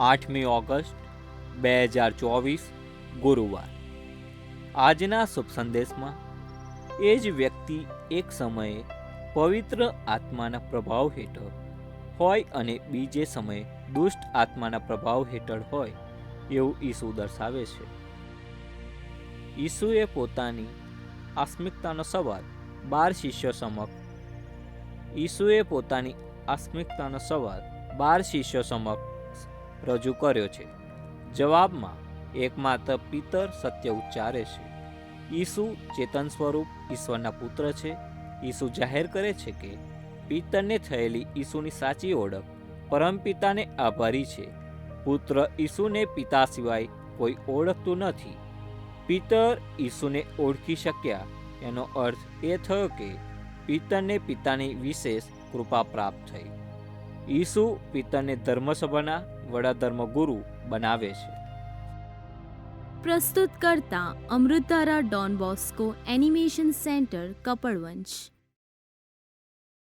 આઠમી ઓગસ્ટ, બે હજાર ચોવીસ, ગુરુવાર. આજના શુભ સંદેશમાં, એ જ વ્યક્તિ એક સમયે પવિત્ર આત્માના પ્રભાવ હેઠળ હોય અને બીજે સમયે દુષ્ટ આત્માના પ્રભાવ હેઠળ હોય એવું ઈસુ દર્શાવે છે. ઈસુએ પોતાની આસ્મિકતાનો સવાલ બાર શિષ્યો સમક્ષ ઈસુએ પોતાની આસ્મિકતાનો સવાલ બાર શિષ્યો સમક્ષ રજૂ કર્યો છે. જવાબમાં એકમાત્ર પિતર સત્ય ઉચ્ચારે છે. ઈસુ ચેતન સ્વરૂપ ઈશ્વરના પુત્ર છે. ઈસુ જાહેર કરે છે કે પિતરને થયેલી ઈસુની સાચી ઓળખ પરમપિતાને આભારી છે. પુત્ર ઈસુને પિતા સિવાય કોઈ ઓળખતું નથી. પિતર ઈસુને ઓળખી શક્યા એનો અર્થ એ થયો કે પિતરને પિતાની વિશેષ કૃપા પ્રાપ્ત થઈ. ઈસુ પિતાને ધર્મસભાના વડા ધર્મગુરુ બનાવે છે. પ્રસ્તુત કરતા Amritdhara Don Bosco animation centre Kapadvanj.